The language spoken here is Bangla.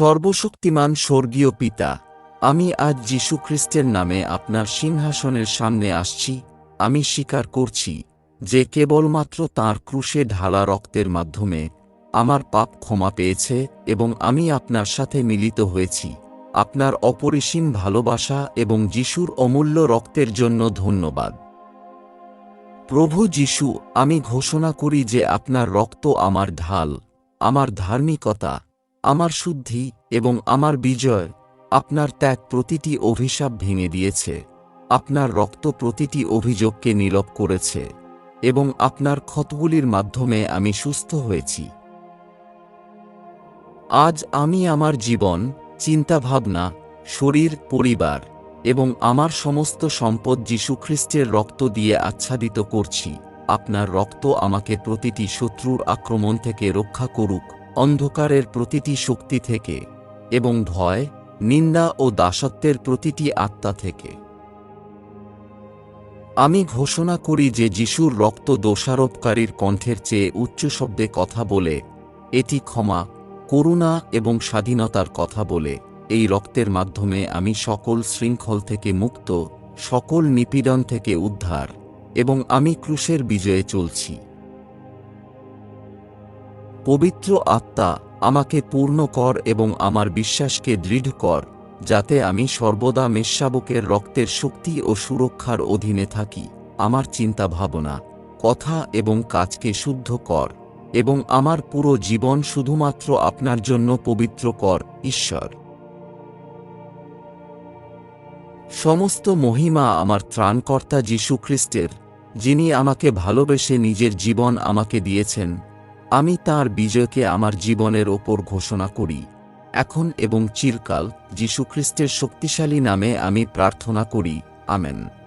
সর্বশক্তিমান স্বর্গীয় পিতা, আমি আজ যীশু যীশুখ্রিস্টের নামে আপনার সিংহাসনের সামনে আসছি, আমি স্বীকার করছি, যে কেবলমাত্র তাঁর ক্রুশে ঢালা রক্তের মাধ্যমে আমার পাপ ক্ষমা পেয়েছে এবং আমি আপনার সাথে মিলিত হয়েছি, আপনার অপরিসীম ভালোবাসা এবং যিশুর অমূল্য রক্তের জন্য ধন্যবাদ। প্রভু যিশু, আমি ঘোষণা করি যে আপনার রক্ত আমার ঢাল, আমার ধার্মিকতা আমার শুদ্ধি এবং আমার বিজয় আপনার ত্যাগ প্রতিটি অভিশাপ ভেঙে দিয়েছে। আপনার রক্ত প্রতিটি অভিযোগকে নীরব করেছে এবং আপনার ক্ষতগুলির মাধ্যমে আমি সুস্থ হয়েছি। আজ আমি আমার জীবন, চিন্তাভাবনা, শরীর, পরিবার এবং আমার সমস্ত সম্পদ যীশুখ্রিস্টের রক্ত দিয়ে আচ্ছাদিত করছি। আপনার রক্ত আমাকে প্রতিটি শত্রুর আক্রমণ থেকে রক্ষা করুক। অন্ধকারের প্রতিটি শক্তি থেকে এবং ভয়, নিন্দা ও দাসত্বের প্রতিটি আত্মা থেকে। আমি ঘোষণা করি যে যিশুর রক্ত দোষারোপকারীর কণ্ঠের চেয়ে উচ্চ শব্দে কথা বলে, এটি ক্ষমা, করুণা এবং স্বাধীনতার কথা বলে। এই রক্তের মাধ্যমে আমি সকল শৃঙ্খল থেকে মুক্ত, সকল নিপীড়ন থেকে উদ্ধার এবং আমি ক্রুশের বিজয়ে চলছি। পবিত্র আত্মা আমাকে পূর্ণ কর এবং আমার বিশ্বাসকে দৃঢ় কর, যাতে আমি সর্বদা মেষশাবকের রক্তের শক্তি ও সুরক্ষার অধীনে থাকি। আমার চিন্তা ভাবনা, কথা এবং কাজকে শুদ্ধ কর, এবং আমার পুরো জীবন শুধুমাত্র আপনার জন্য পবিত্র কর, ঈশ্বর। সমস্ত মহিমা আমার ত্রাণকর্তা যীশু খ্রিস্টের, যিনি আমাকে ভালোবেসে নিজের জীবন আমাকে দিয়েছেন। আমি তার বিজয়কে আমার জীবনের ওপর ঘোষণা করি। এখন এবং চিরকাল, যীশুখ্রিস্টের শক্তিশালী নামে আমি প্রার্থনা করি। আমেন।